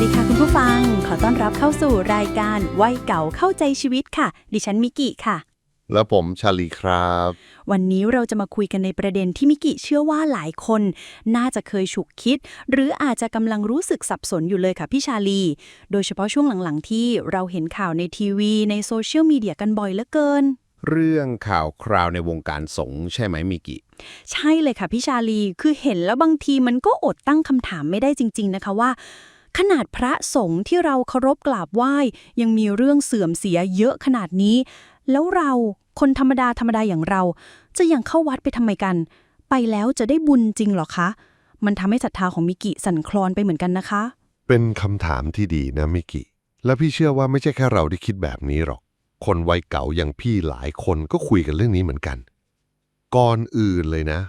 สดีค่ะคุณผู้ฟัง ขอต้อนรับเข้าสู่รายการวัยเก่าเข้าใจชีวิตค่ะ ดิฉันมิกิค่ะ แล้วผมชาลีครับ วันนี้เราจะมาคุยกันในประเด็นที่มิกิเชื่อว่าหลายคน น่าจะเคยฉุกคิด หรืออาจจะกำลังรู้สึกสับสนอยู่เลยค่ะพี่ชาลี โดยเฉพาะช่วงหลังๆ ที่เราเห็นข่าวในทีวี ในโซเชียลมีเดียกันบ่อยเหลือเกิน เรื่องข่าวคราวในวงการสงฆ์ใช่ไหมมิกิใช่เลยค่ะพี่ชาลี คือเห็นแล้วบางทีมันก็อดตั้งคำถามไม่ได้จริง ๆ นะคะว่า ขนาดพระสงฆ์ที่เราเคารพกราบไหว้ ยังมีเรื่องเสื่อมเสียเยอะขนาดนี้ แล้วเราคนธรรมดาธรรมดาอย่างเรา จะยังเข้าวัดไปทำไมกัน ไปแล้วจะได้บุญจริงหรอคะ มันทำให้ศรัทธาของมิกิสั่นคลอนไปเหมือนกันนะคะ เป็นคำถามที่ดีนะมิกิ และพี่เชื่อว่าไม่ใช่แค่เราที่คิดแบบนี้หรอก คนวัยเก่าอย่างพี่หลายคนก็คุยกันเรื่องนี้เหมือนกัน ก่อนอื่นเลยนะ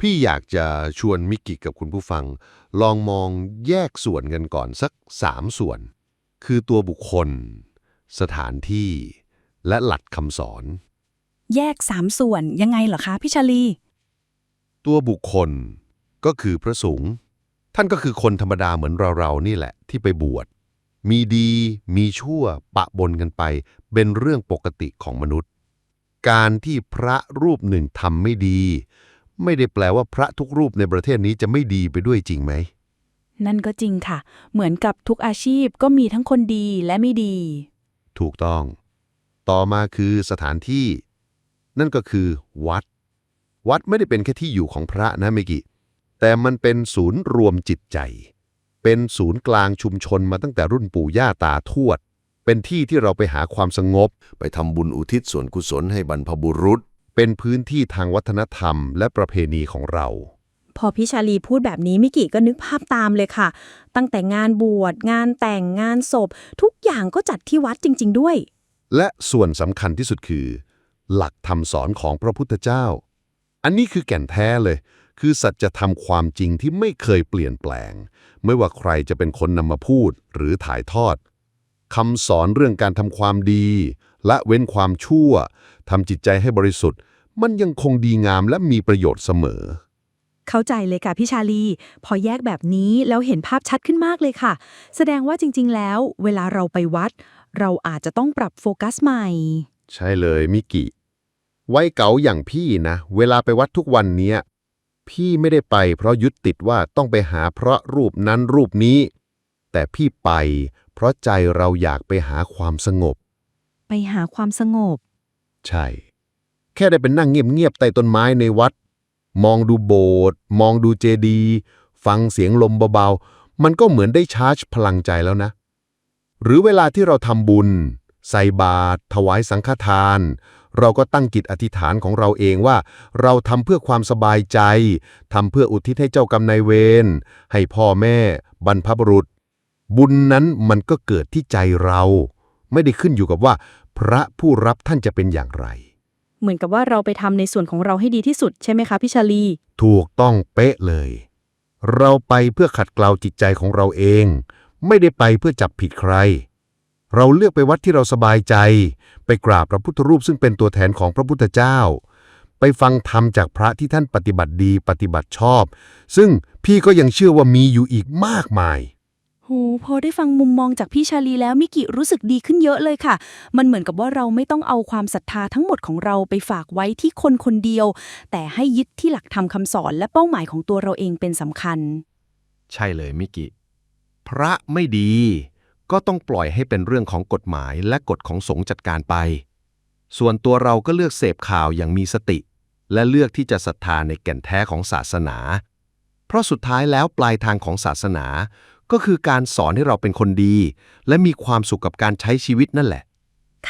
พี่อยากจะชวนมิกิกับคุณผู้ฟัง ลองมองแยกส่วนกันก่อนสักสามส่วน คือตัวบุคคล สถานที่ และหลักคำสอน แยกสามส่วนยังไงเหรอคะพี่ชาลี ตัวบุคคลก็คือพระสงฆ์ท่านก็คือคนธรรมดาเหมือนเราๆนี่แหละที่ไปบวช มีดีมีชั่วปะบนกันไป เป็นเรื่องปกติของมนุษย์ การที่พระรูปหนึ่งทำไม่ดี ไม่ได้แปลว่าพระทุกรูปในประเทศนี้จะไม่ดีไปด้วยจริงไหม นั่นก็จริงค่ะ เหมือนกับทุกอาชีพก็มีทั้งคนดีและไม่ดี ถูกต้อง ต่อมาคือสถานที่ นั่นก็คือวัด วัดไม่ได้เป็นแค่ที่อยู่ของพระนะเมกิ แต่มันเป็นศูนย์รวมจิตใจ เป็นศูนย์กลางชุมชนมาตั้งแต่รุ่นปู่ย่าตาทวด เป็นที่ที่เราไปหาความสงบ ไปทำบุญอุทิศส่วนกุศลให้บรรพบุรุษ เป็นพื้นที่ทางวัฒนธรรมและประเพณีของเรา พอพี่ชาลีพูดแบบนี้มิกิก็นึกภาพตามเลยค่ะ ตั้งแต่งานบวช งานแต่งงานศพ ทุกอย่างก็จัดที่วัดจริง ๆ ด้วย และส่วนสำคัญที่สุดคือ หลักธรรมสอนของพระพุทธเจ้า อันนี้คือแก่นแท้เลย คือสัจธรรมความจริงที่ไม่เคยเปลี่ยนแปลง ไม่ว่าใครจะเป็นคนนำมาพูดหรือถ่ายทอดคำสอนเรื่องการทำความดีและเว้นความชั่วทำจิตใจให้บริสุทธิ์ มันยังคงดีงามและมีประโยชน์เสมอ เข้าใจเลยค่ะพี่ชาลี พอแยกแบบนี้แล้วเห็นภาพชัดขึ้นมากเลยค่ะ แสดงว่าจริง ๆ แล้ว เวลาเราไปวัด เราอาจจะต้องปรับโฟกัสใหม่ ใช่เลยมิกิวัยเก๋าอย่างพี่นะ เวลาไปวัดทุกวันเนี้ยพี่ไม่ได้ไปเพราะยึดติดว่าต้องไปหาพระรูปนั้นรูปนี้ แต่พี่ไปเพราะใจเราอยากไปหาความสงบ ไปหาความสงบ ใช่ แค่ได้เป็นนั่งเงียบๆใต้ต้นไม้ในวัด มองดูโบสถ์มองดูเจดีย์ฟังเสียงลมเบาๆ มันก็เหมือนได้ชาร์จพลังใจแล้วนะ หรือเวลาที่เราทำบุญ ใส่บาตรถวายสังฆทาน เราก็ตั้งจิตอธิษฐานของเราเองว่า เราทำเพื่อความสบายใจทำเพื่ออุทิศให้เจ้ากรรมนายเวรให้พ่อแม่ บรรพบุรุษ บุญนั้นมันก็เกิดที่ใจเรา ไม่ได้ขึ้นอยู่กับว่า พระผู้รับท่านจะเป็นอย่างไร เหมือนกับว่าเราไปทำในส่วนของเราให้ดีที่สุดใช่ไหมคะพี่ชาลี ถูกต้องเป๊ะเลย เราไปเพื่อขัดเกลาจิตใจของเราเอง ไม่ได้ไปเพื่อจับผิดใคร เราเลือกไปวัดที่เราสบายใจ ไปกราบพระพุทธรูปซึ่งเป็นตัวแทนของพระพุทธเจ้า ไปฟังธรรมจากพระที่ท่านปฏิบัติดีปฏิบัติชอบ ซึ่งพี่ก็ยังเชื่อว่ามีอยู่อีกมากมาย หพอได้ฟังมุมมองจากพี่ชาลีแล้วมิกิรู้สึกดีขึ้นเยอะเลยค่ะ มันเหมือนกับว่าเราไม่ต้องเอาความศรัทธาทั้งหมดของเราไปฝากไว้ที่คนคนเดียว แต่ให้ยึดที่หลักธรรมคำสอนและเป้าหมายของตัวเราเองเป็นสำคัญ ใช่เลยมิกิพระไม่ดี ก็ต้องปล่อยให้เป็นเรื่องของกฎหมายและกฎของสงฆ์จัดการไป ส่วนตัวเราก็เลือกเสพข่าวอย่างมีสติ และเลือกที่จะศรัทธาในแก่นแท้ของศาสนา เพราะสุดท้ายแล้วปลายทางของศาสนา ก็คือการสอนให้เราเป็นคนดี และมีความสุขกับการใช้ชีวิตนั่นแหละ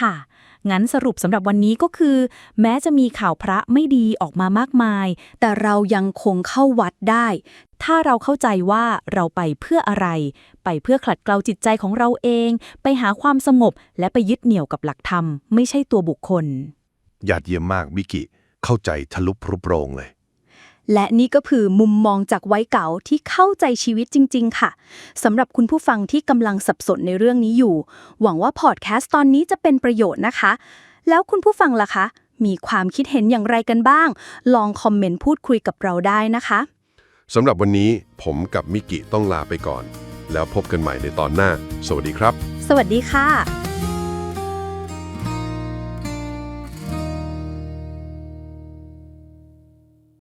ค่ะ งั้นสรุปสำหรับวันนี้ก็คือ แม้จะมีข่าวพระไม่ดีออกมามากมาย แต่เรายังคงเข้าวัดได้ ถ้าเราเข้าใจว่าเราไปเพื่ออะไร ไปเพื่อขัดเกลาจิตใจของเราเอง ไปหาความสงบ และไปยึดเหนี่ยวกับหลักธรรม ไม่ใช่ตัวบุคคล ยอดเยี่ยมมากมิกิ เข้าใจทะลุพรุโปรงเลย และนี่ก็คือมุมมองจากไว้เก่าที่เข้าใจชีวิตจริง ๆ ค่ะสำหรับคุณผู้ฟังที่กำลังสับสนในเรื่องนี้อยู่ หวังว่าพอดแคสต์ตอนนี้จะเป็นประโยชน์นะคะ แล้วคุณผู้ฟังล่ะคะ มีความคิดเห็นอย่างไรกันบ้าง ลองคอมเมนต์พูดคุยกับเราได้นะคะสำหรับวันนี้ผมกับมิกิต้องลาไปก่อนพแล้วพบกันใหม่ในตอนหน้า สวัสดีครับ สวัสดีค่ะ